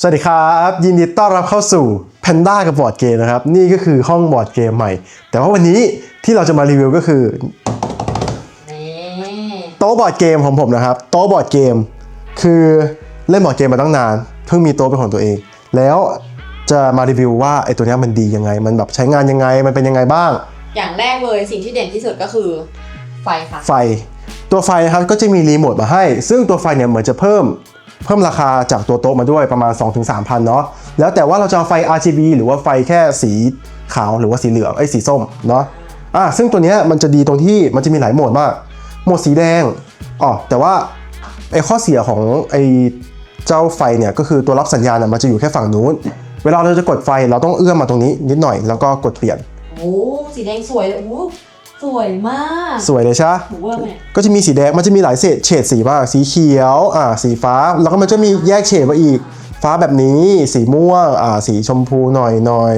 สวัสดีครับ ยินดีต้อนรับเข้าสู่ Panda กับบอร์ดเกมนะครับ นี่ก็คือห้องบอร์ดเกมใหม่ แต่ว่าวันนี้ที่เราจะมารีวิวก็คือนี่โต๊ะบอร์ดเกมของผมนะครับ โต๊ะบอร์ดเกม คือเล่นบอร์ดเกมมาตั้งนาน เพิ่งมีโต๊ะเป็นของตัวเอง แล้วจะมารีวิวว่าไอ้ตัวเนี้ยมันดียังไง มันแบบใช้งานยังไงมันเป็นยังไงบ้าง อย่างแรกเลยสิ่งที่เด่นที่สุดก็คือไฟค่ะไฟ ตัวไฟนะครับก็จะมีรีโมทมาให้ ซึ่งตัวไฟเนี่ยเหมือนจะเพิ่ม เพิ่มราคาจากตัวโต๊ะมาด้วยประมาณ 2-3,000เนาะแล้วแต่ว่าเราจะเอาไฟ RGB หรือว่าไฟแค่สีขาวหรือว่าสีเหลืองไอ้สีส้มเนาะอะซึ่งตัวเนี้ยมันจะดีตรงที่มันจะมีหลายโหมดมากโหมดสีแดงอ๋อแต่ว่าไอ้ข้อเสียของไอ้เจ้าไฟเนี่ยก็คือตัวรับสัญญาณน่ะมันจะอยู่แค่ฝั่งนู้น เวลาเราจะกดไฟเราต้องเอื้อมมาตรงนี้นิดหน่อยแล้วก็กดเปลี่ยนโอ้สีแดงสวยเลยโอ้ สวยมากสวยเลยใช่ปะหนูเวอร์ไหมเนี่ยก็จะมีสีแดงมันจะมีหลายเฉดเฉดสีมากสีเขียวอ่าสีฟ้าแล้วก็มันจะมีแยกเฉดมาอีก ฟ้าแบบนี้ สีม่วงอ่าสีชมพูหน่อยหน่อย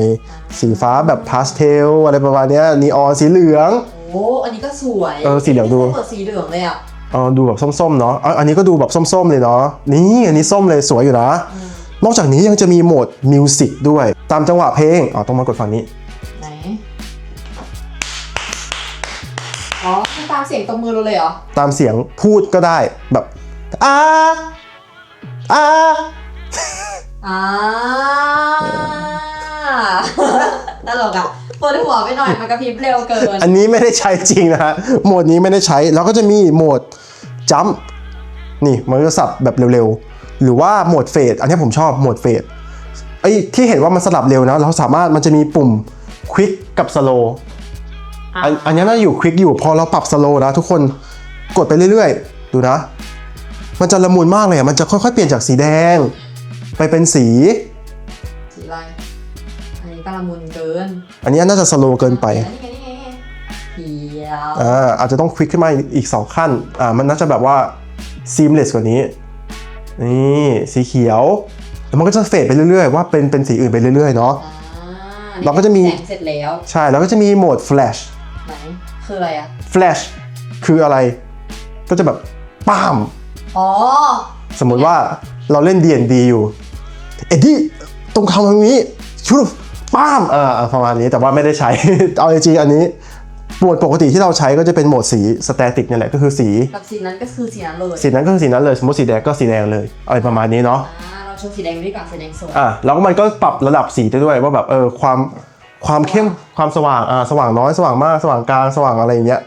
สีฟ้าแบบพาสเทลอะไรประมาณเนี้ยนีออนสีเหลือง โอ้อันนี้ก็สวยเออสีเหลืองดูเปิดสีเหลืองเลยอะเออดูแบบส้มๆเนาะอะอันนี้ก็ดูแบบส้มๆเลยเนาะนี่อันนี้ส้มเลยสวยอยู่นะ นอกจากนี้ยังจะมีโหมดมิวสิกด้วย ตามจังหวะเพลงอ๋อต้องมากดฝั่งนี้ อ๋อมันตามเสียงตบมือเราเลยเหรอ ตามเสียงพูดก็ได้แบบอ่าอ่าอ่าตลกอะเปิดหัวไปหน่อยมันกระพริบเร็วเกิน อันนี้ไม่ได้ใช้จริงนะฮะโหมดนี้ไม่ได้ใช้แล้วก็จะมีโหมดจัมป์นี่มันก็สับแบบเร็วๆ หรือว่าโหมดเฟดอันนี้ผมชอบโหมดเฟดไอ้ที่เห็นว่ามันสลับเร็วนะ เราสามารถมันจะมีปุ่มควิกกับสโล อันอันนี้น่าอยู่ควิกอยู่พอเราปรับสโลนะทุกคนกดไปเรื่อยๆ ดูนะ มันจะละมุนมากเลยอะมันจะค่อยๆเปลี่ยนจากสีแดง ไปเป็นสีสีอะไรอันนี้ก็ละมุนเกิน อันนี้น่าจะสโลเกินไปนี่ไงนี่ไงนี่ไงเขียวอ่าอาจจะต้องควิกขึ้นมาอีก 2 ขั้นอ่ามันน่าจะแบบว่า seamless กว่านี้นี่สีเขียวแล้วมันก็จะเฟดไปเรื่อยๆ ว่าเป็นเป็นสีอื่นไปเรื่อยๆเนาะอ่าเราก็จะมีแสงเสร็จแล้วใช่แล้วก็จะมีโหมด flash ไหน คืออะไรอะ flash คืออะไร ก็จะแบบป้าม อ๋อ สมมุติว่าเราเล่น D&D อยู่ เอ็ดดี้ตรงคำตรงนี้ชุบป้ามเออประมาณนี้แต่ว่าไม่ได้ใช้ เอาจริงๆอันนี้โหมดปกติที่เราใช้ก็จะเป็นโหมดสี static เนี่ยแหละก็คือสี กับสีนั้นก็คือสีนั้นเลยสีนั้นก็คือสีนั้นเลย สมมติสีแดงก็สีแดงเลยอะไรประมาณนี้เนาะอ่าเราชมสีแดงดีกว่าสีแดงสวยอะแล้วก็มันก็ปรับระดับสีได้ด้วยว่าแบบเออความ ความเข้มความสว่างอ่าสว่างน้อยสว่างมากสว่างกลางสว่างอะไรอย่างเงี้ย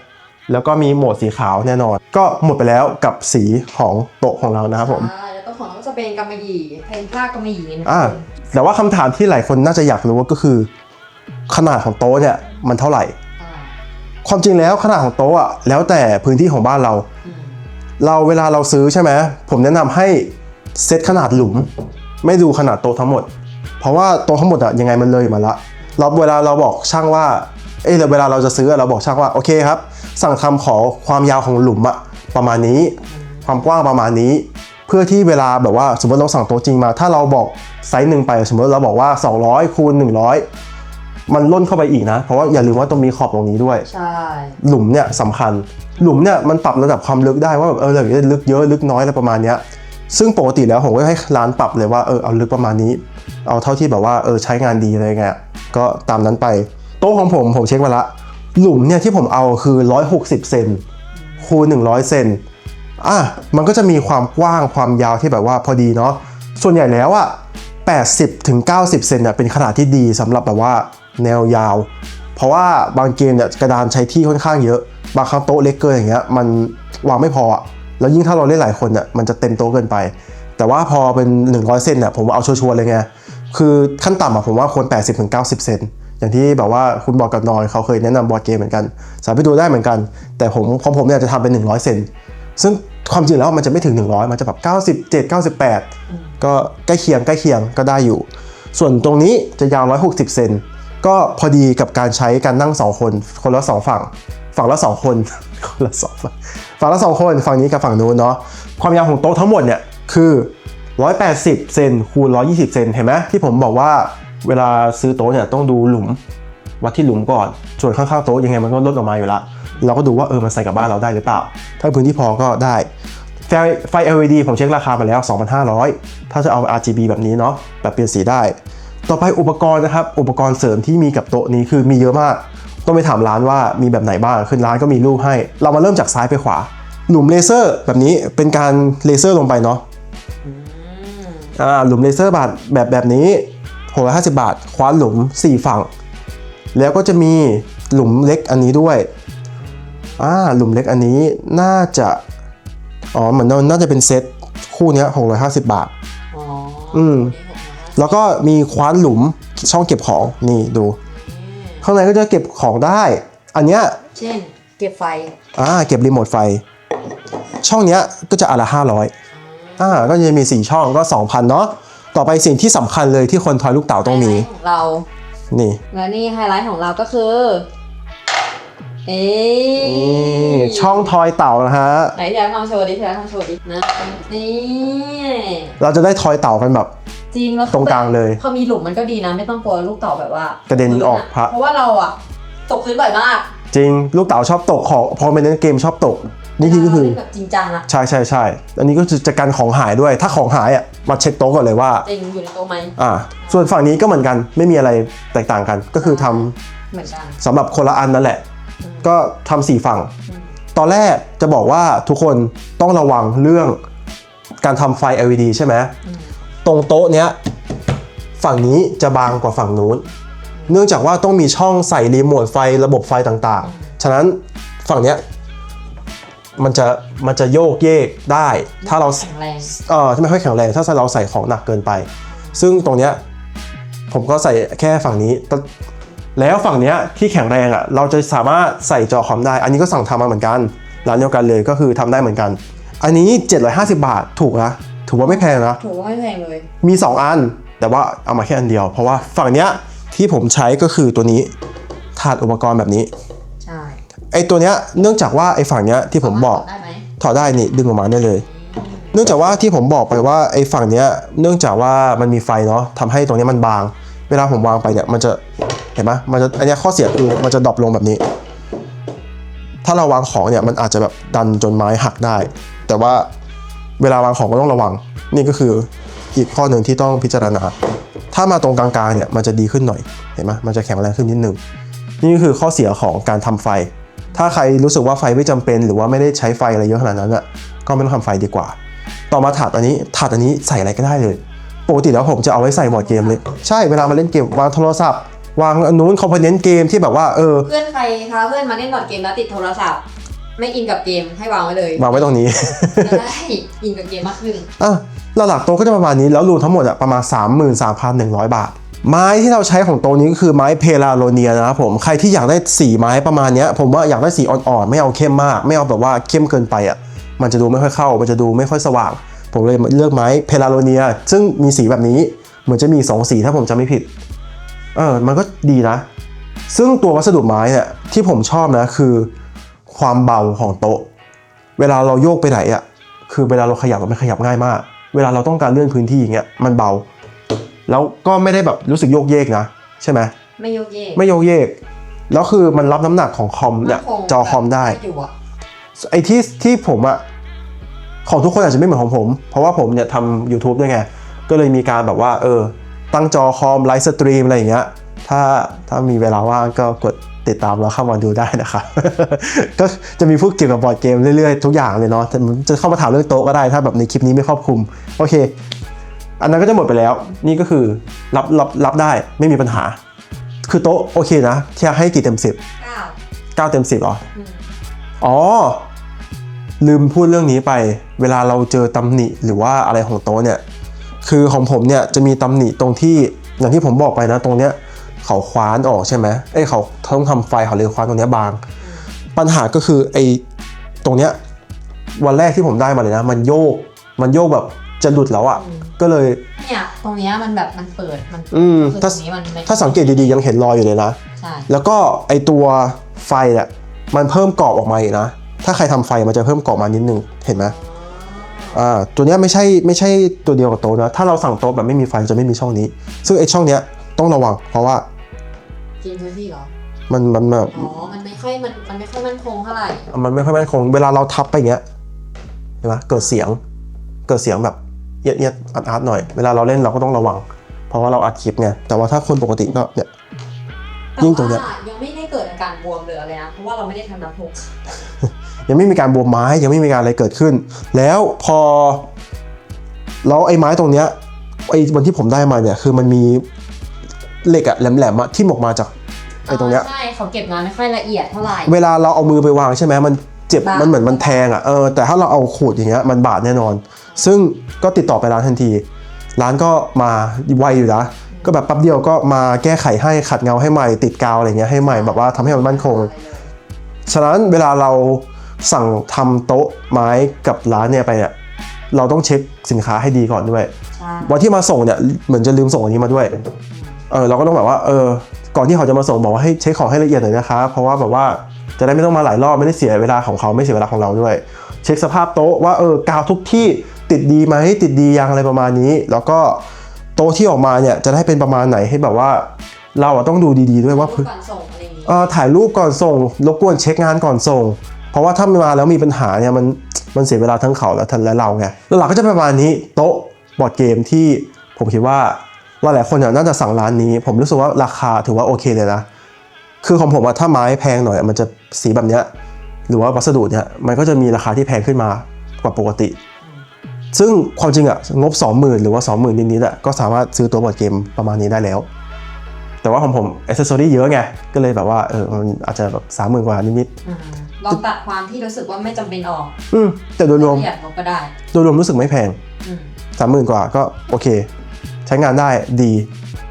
แล้วก็มีโหมดสีขาวแน่นอน ก็หมดไปแล้วกับสีของโต๊ะของเรานะครับผมอ่าแล้วตัวของเราก็จะเป็นกำมะหยี่เป็นผ้ากำมะหยี่นะอ่าแต่ว่าคำถามที่หลายคนน่าจะอยากรู้ก็คือ ขนาดของโต๊ะเนี่ยมันเท่าไหร่ อ่าความจริงแล้วขนาดของโต๊ะอะแล้วแต่พื้นที่ของบ้านเรา อืมเราเวลาเราซื้อใช่ไหมผมแนะนำให้เซตขนาดหลุม ไม่ดูขนาดโต๊ะทั้งหมด เพราะว่าโต๊ะทั้งหมดอะยังไงมันเลยมาละ เราเวลาเราบอกช่างว่าเอ้ยเวลาเราจะซื้ออะเราบอกช่างว่าโอเคครับ สั่งทำขอความยาวของหลุมอะประมาณนี้ ความกว้างประมาณนี้ เพื่อที่เวลาแบบว่าสมมติเราสั่งโต๊ะจริงมา ถ้าเราบอกไซส์หนึ่งไปสมมติเราบอกว่า 200คูณ100 มันล่นเข้าไปอีกนะ เพราะว่าอย่าลืมว่าต้องมีขอบตรงนี้ด้วยใช่หลุมเนี่ยสำคัญ หลุมเนี่ยมันปรับระดับความลึกได้ว่าแบบเออเราอยากจะลึกเยอะลึกน้อยอะไรประมาณเนี้ยซึ่งปกติแล้วผมก็ให้ร้านปรับเลยว่าเออเอาลึกประมาณนี้ เอาเท่าที่แบบว่าเออใช้งานดีอะไรเงี้ยก็ตามนั้นไป โต๊ะของผมผมเช็คมาละ หลุมเนี่ยที่ผมเอาคือ 160 เซนคูณ100 เซนอะมันก็จะมีความกว้างความยาวที่แบบว่าพอดีเนาะส่วนใหญ่แล้วอะ80ถึง90 เซนเนี่ยเป็นขนาดที่ดีสำหรับแบบว่าแนวยาว เพราะว่าบางเกมเนี่ยกระดานใช้ที่ค่อนข้างเยอะ บางครั้งโต๊ะเล็กเกินอย่างเงี้ยมันวางไม่พออะแล้วยิ่งถ้าเราเล่นหลายคนเนี่ยมันจะเต็มโต๊ะเกินไป แต่ว่าพอเป็น 100 เซนเนี่ยผมเอาชัวร์ๆเลยไง คือขั้นต่ำอะผมว่าควร 80ถึง90 เซนอย่างที่แบบว่าคุณบอกกับนอยเขาเคยแนะนำบอร์ดเกมเหมือนกัน สามารถดูได้เหมือนกัน แต่ผมของผมเนี่ยจะทำเป็น 100 เซนซึ่งความจริงแล้วมันจะไม่ถึง 100 มันจะแบบ 97 98 ก็ใกล้เคียงใกล้เคียงก็ได้อยู่ ส่วนตรงนี้จะยาว 160 เซนก็พอดีกับการใช้การนั่ง 2 คน คนละ 2 ฝั่ง ฝั่งละ 2 คน คนละ 2 ฝั่งฝั่งละ 2 คน ฝั่งนี้กับฝั่งนู้นเนาะ ความยาวของโต๊ะทั้งหมดเนี่ยคือ 180 เซนคูณ 120 เซนเห็นไหมที่ผมบอกว่าเวลาซื้อโต๊ะเนี่ยต้องดูหลุม วัดที่หลุมก่อนส่วนข้างๆโต๊ะยังไงมันก็ลดออกมาอยู่ละเราก็ดูว่าเออมันใส่กับบ้านเราได้หรือเปล่า ถ้าพื้นที่พอก็ได้ไฟ LED ผมเช็คราคามาแล้ว 2,500 ถ้าจะเอา RGB แบบนี้เนาะแบบเปลี่ยนสีได้ ต่อไปอุปกรณ์นะครับ อุปกรณ์เสริมที่มีกับโต๊ะนี้คือมีเยอะมาก ต้องไปถามร้านว่ามีแบบไหนบ้างคือร้านก็มีรูปให้ เรามาเริ่มจากซ้ายไปขวา หลุมเลเซอร์แบบนี้เป็นการเลเซอร์ลงไปเนาะ หลุมเลเซอร์บาทแบบแบบนี้650 บาท คว้านหลุม 4 ฝั่ง แล้วก็จะมีหลุมเล็กอันนี้ด้วยอ่าหลุมเล็กอันนี้น่าจะอ๋อเหมือนน่าจะเป็นเซตคู่เนี้ย650 บาทอ๋ออืมนี่หกร้อยห้าสิบแล้วก็มีคว้านหลุมช่องเก็บของนี่ดู ข้างในก็จะเก็บของได้ อันเนี้ยเช่น เก็บไฟอ่าเก็บรีโมทไฟ ช่องเนี้ยก็จะอันละ500อ่าก็จะมี 4 ช่องก็ 2,000 เนาะต่อไปสิ่งที่สำคัญเลยที่คนทอยลูกเต๋าต้องมีไฮไลท์ของเรา นี่ และนี่ไฮไลท์ของเราก็คือ เอ๊นี่ช่องทอยเต่านะฮะ ไหนที่เราทำโชว์ดิที่เราทำโชว์ดินะนี่เราจะได้ทอยเต่ากันแบบ จริงแล้วตรงกลางเลยพอมีหลุมมันก็ดีนะ ไม่ต้องกลัวลูกเต่อแบบว่ากระเด็นออกพระ เพราะว่าเราอะตกพื้นบ่อยมาก จริง ลูกเต๋าชอบตกของพอไปเล่นเกมชอบตก นี่คือก็คือเล่นแบบจริงจังอะใช่ใช่ใช่อันนี้ก็จะจะกันของหายด้วย ถ้าของหายอะมาเช็คโต๊ะก่อนเลยว่าจริงอยู่ในโต๊ะไหมอ่า ส่วนฝั่งนี้ก็เหมือนกันไม่มีอะไรแตกต่างกัน ก็คือทำเหมือนกันสำหรับคนละอันนั่นแหละ ก็ทำสี่ฝั่งอืมตอนแรกจะบอกว่าทุกคนต้องระวังเรื่องการทำไฟ LED ใช่ไหมอืมตรงโต๊ะเนี้ยฝั่งนี้จะบางกว่าฝั่งนู้น เนื่องจากว่าต้องมีช่องใส่รีโมทไฟระบบไฟต่างๆ ฉะนั้นฝั่งเนี้ย มันจะมันจะโยกเยกได้ ถ้าเราแข็งแรงเออที่ไม่ค่อยแข็งแรง ถ้าเราใส่ของหนักเกินไป ซึ่งตรงเนี้ยผมก็ใส่แค่ฝั่งนี้แต่แล้วฝั่งเนี้ยที่แข็งแรงอะเราจะสามารถใส่จอคอมได้ อันนี้ก็สั่งทำมาเหมือนกันร้านเดียวกันเลยก็คือทำได้เหมือนกัน อันนี้ 750 บาทถูกนะถือว่าไม่แพงนะถือว่าไม่แพงเลยมี 2 อัน แต่ว่าเอามาแค่อันเดียว เพราะว่าฝั่งเนี้ยที่ผมใช้ก็คือตัวนี้ถาดอุปกรณ์แบบนี้ใช่ไอตัวเนี้ยเนื่องจากว่าไอฝั่งเนี้ยที่ผมบอกได้ไหมถอดได้นี่ดึงออกมาได้เลย เนื่องจากว่าที่ผมบอกไปว่าไอ้ฝั่งเนี้ยเนื่องจากว่ามันมีไฟเนาะทำให้ตรงเนี้ยมันบาง เวลาผมวางไปเนี่ยมันจะเห็นไหมมันจะอันเนี้ยข้อเสียคือมันจะดรอปลงแบบนี้ ถ้าเราวางของเนี่ยมันอาจจะแบบดันจนไม้หักได้ แต่ว่าเวลาวางของก็ต้องระวัง นี่ก็คืออีกข้อหนึ่งที่ต้องพิจารณา ถ้ามาตรงกลางๆเนี่ยมันจะดีขึ้นหน่อย เห็นไหมมันจะแข็งแรงขึ้นนิดนึง นี่ก็คือข้อเสียของการทำไฟ ถ้าใครรู้สึกว่าไฟไม่จำเป็น หรือว่าไม่ได้ใช้ไฟอะไรเยอะขนาดนั้นอะก็ไม่ต้องทำไฟดีกว่า ต่อมาถาดอันนี้ถาดอันนี้ใส่อะไรก็ได้เลย ปกติแล้วผมจะเอาไว้ใส่บอร์ดเกมเลย ใช่เวลามาเล่นเกมวางโทรศัพท์ วางอันนู้นคอมโพเนนต์เกมที่แบบว่าเออเพื่อนใครพาเพื่อนมาเล่นบอร์ดเกมแล้วติดโทรศัพท์ ไม่อินกับเกมให้วางไว้เลยวางไว้ตรงนี้จะได้อินกับเกมมากขึ้นอะหลักๆโต๊ะก็จะประมาณนี้แล้วรวมทั้งหมดอะประมาณ 33,100 บาท ไม้ที่เราใช้ของโตนี้ก็คือไม้เพลาโลเนียนะครับผมใครที่อยากได้สีไม้ประมาณนี้ผมว่าอยากได้สีอ่อนๆไม่เอาเข้มมาก ไม่เอาแบบว่าเข้มเกินไปอะมันจะดูไม่ค่อยเข้า มันจะดูไม่ค่อยสว่าง ผมเลยเลือกไม้เพลาโลเนีย ซึ่งมีสีแบบนี้เหมือนจะมีสองสีถ้าผมจำไม่ผิดเออมันก็ดีนะ ซึ่งตัววัสดุไม้เนี่ยที่ผมชอบนะคือ ความเบาของโต๊ะ เวลาเราโยกไปไหนอะคือเวลาเราขยับมันขยับง่ายมาก เวลาเราต้องการเลื่อนพื้นที่อย่างเงี้ยมันเบา แล้วก็ไม่ได้แบบรู้สึกโยกเยกนะ ใช่ไหมไม่โยกเยกไม่โยกเยก แล้วคือมันรับน้ำหนักของคอมเนี่ยมั่นงจอคอมได้อยู่อะไอ้ที่ที่ผมอะของทุกคนอาจจะไม่เหมือนของผม เพราะว่าผมเนี่ยทำ YouTube ด้วยไง ก็เลยมีการแบบว่า เออ ตั้งจอคอมไลฟ์สตรีมอะไรอย่างเงี้ย ถ้าถ้ามีเวลาว่างก็กดติดตามแล้วเข้ามาดูได้นะครับก็จะมีพูดเกี่ยวกับบอร์ดเกมเรื่อยๆ ทุกอย่างเลยเนาะแต่จะเข้ามาถามเรื่องโต๊ะก็ได้ถ้าแบบในคลิปนี้ไม่ครอบคลุม โอเค อันนั้นก็จะหมดไปแล้ว นี่ก็คือรับรับรับได้ไม่มีปัญหา คือโต๊ะโอเคนะที่ให้กี่เต็ม10เก้า9เต็ม10เหรออืมอ๋อ ลืมพูดเรื่องนี้ไป เวลาเราเจอตำหนิหรือว่าอะไรของโต๊ะเนี่ย คือของผมเนี่ยจะมีตำหนิตรงที่อย่างที่ผมบอกไปนะตรงเนี้ยเขาคว้านออกใช่ไหมเอ้ยเขาต้องทำไฟเขาเลยคว้านตรงเนี้ยบาง ปัญหาก็คือไอ้ตรงเนี้ยวันแรกที่ผมได้มาเลยนะ มันโยกมันโยกแบบ จะหลุดแล้วอะ่ะ ก็เลย เนี่ยตรงเนี้ยมันแบบมันเปิดมันอืมคือตถ้า รงนี้มันไม่ถ้าสังเกตดีๆยังเห็นรอยอยู่เลยนะ ใช่แล้วก็ไอตัวไฟเนี่ยมันเพิ่มกรอบออกมาอีกนะ ถ้าใครทำไฟมันจะเพิ่มกรอบมานิดนึง เห็นไหมอ่า ตัวเนี้ยไม่ใช่ไม่ใช่ตัวเดียวกับโต๊ะนะ ถ้าเราสั่งโต๊ะแบบไม่มีไฟจะไม่มีช่องนี้ ซึ่งไอช่องเนี้ยต้องระวัง เพราะว่ากินพื้นที่เหรอมันมันแบบ อ๋อมันไม่ค่อยมันมันไม่ค่อยมั่นคงเท่าไหร่มันไม่ค่อยมั่นคง เวลาเราทับไปอย่างเงี้ยเช่ไหมเกิดเสียง เกิดเสียงแบบ เอียดเอียดอัดอัดหน่อย เวลาเราเล่นเราก็ต้องระวัง เพราะว่าเราอัดคลิปไง แต่ว่าถ้าคนปกติก็เนี่ยยิ่งตรงเนี้ยแต่ว่ายังไม่ได้เกิดอาการบวมหรืออะไรนะเพราะว่าเราไม่ได้ทำน้ำพุยังไม่มีการบวมไม้ยังไม่มีการอะไรเกิดขึ้น แล้วพอแล้วไอ้ไม้ตรงเนี้ยไอ้วันที่ผมได้มาเนี่ยคือมันมีเหล็กอะแหลมๆอะที่หมออกมาจากไอ้ตรงเนี้ย ใช่เขาเก็บงานไม่ค่อยละเอียดเท่าไหร่ เวลาเราเอามือไปวางใช่ไหมมัน เจ็บบาดมันเหมือนมันแทงอะเออ แต่ถ้าเราเอาขูดอย่างเงี้ย มันบาดแน่นอน ซึ่งก็ติดต่อไปร้านทันที ร้านก็มาไวอยู่นะ ก็แบบแป๊บเดียวก็มาแก้ไขให้ขัดเงาให้ใหม่ ติดกาวอะไรเงี้ยให้ใหม่ แบบว่าทำให้มันมั่นคง ฉะนั้นเวลาเราสั่งทำโต๊ะไม้กับร้านเนี่ยไปเนี่ย เราต้องเช็คสินค้าให้ดีก่อนด้วยใช่วันที่มาส่งเนี่ย เหมือนจะลืมส่งอันนี้มาด้วย เออ เราก็ต้องแบบว่า เออ ก่อนที่เขาจะมาส่งบอกว่าให้เช็คของให้ละเอียดหน่อยนะคะ เพราะว่าแบบว่า จะได้ไม่ต้องมาหลายรอบไม่ได้เสียเวลาของเขาไม่เสียเวลาของเราด้วย เช็คสภาพโต๊ะว่าเออกาวทุกที่ติดดีไหมติดดียังอะไรประมาณนี้ แล้วก็โต๊ะที่ออกมาเนี่ยจะได้เป็นประมาณไหนให้แบบว่า เราอะต้องดูดีๆด้วยว่ารูปก่อนส่งอะไรอย่างงี้เอ่อถ่ายรูปก่อนส่งรบกวนเช็คงานก่อนส่ง เพราะว่าถ้ามาแล้วมีปัญหาเนี่ยมันมันเสียเวลาทั้งเขาและทันและเราไงแล้วหลักก็จะประมาณนี้โต๊ะบอร์ดเกมที่ผมคิดว่าหลายๆคนเนี่ยน่าจะสั่งร้านนี้ ผมรู้สึกว่าราคาถือว่าโอเคเลยนะ คือของผมอะถ้าไม้แพงหน่อยมันจะ สีแบบเนี้ยหรือว่าวัสดุเนี่ยมันก็จะมีราคาที่แพงขึ้นมากว่าปกติ ซึ่งความจริงอะงบ 20,000 หรือว่า 20,000 นิดๆอะก็สามารถซื้อตัวบอร์ดเกมประมาณนี้ได้แล้ว แต่ว่าของผมอ c เซสซอรี่เยอะไง ก็เลยแบบว่าเออมันอาจจะแบบสามหมื่นกว่านิดอืมลองตัดความที่รู้สึกว่าไม่จำเป็นออกๆอืมแต่โดยรวมละเอียดเราก็ได้โดยรวมรู้สึกไม่แพงอืมสามหมื่นกว่าก็โอเค ใช้งานได้ดี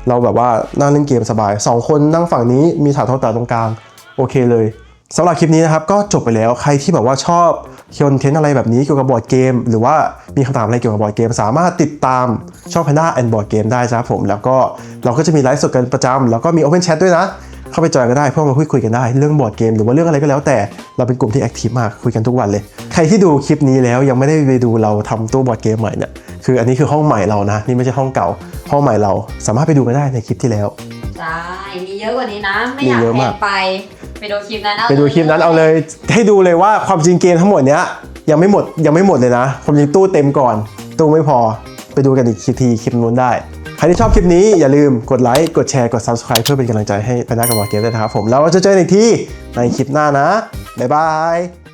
เราแบบว่านั่งเล่นเกมสบาย 2 คนนั่งฝั่งนี้มีฐานทองตาตรงกลางโอเคเลย สำหรับคลิปนี้นะครับก็จบไปแล้วใครที่แบบว่าชอบคอนเทนต์อะไรแบบนี้เกี่ยวกับบอร์ดเกม หรือว่ามีคำถามอะไรเกี่ยวกับบอร์ดเกม สามารถติดตามช่อง Panda and Board Game ได้ครับผม แล้วก็เราก็จะมีไลฟ์สดกันประจำแล้วก็มี Open Chat ด้วยนะ เข้าไปจอยกันได้เพื่อมาพูดคุยกันได้เรื่องบอร์ดเกม หรือว่าเรื่องอะไรก็แล้วแต่เราเป็นกลุ่มที่แอคทีฟมากคุยกันทุกวันเลย ใครที่ดูคลิปนี้แล้วยังไม่ได้ไปดูเราทำตู้บอร์ดเกมใหม่เนี่ยคืออันนี้คือห้องใหม่เรานะนี่ไม่ใช่ห้องเก่า ห้องใหม่เราสามารถไปดูกันได้ในคลิปที่แล้วใช่มีเยอะกว่านี้นะไม่อยากมีเยอะแพมากงไปไป ดูคลิปนั้นเอาไปดูคลิปนั้นเอาเลยให้ดูเลยว่าความจริงเกมทั้งหมดเนี้ยยังไม่หมดยังไม่หมดเลยนะความจริงตู้เต็มก่อน ตู้ไม่พอไปดูกันอีกทีคลิปนู้นได้ ใครที่ชอบคลิปนี้อย่าลืมกดไลค์กดแชร์กด subscribe เพื่อเป็นกำลังใจให้พนักกับวอร์เกมด้วยนะครับผมแล้วเราจะเจอกันอีกทีในคลิปหน้านะบ๊ายบาย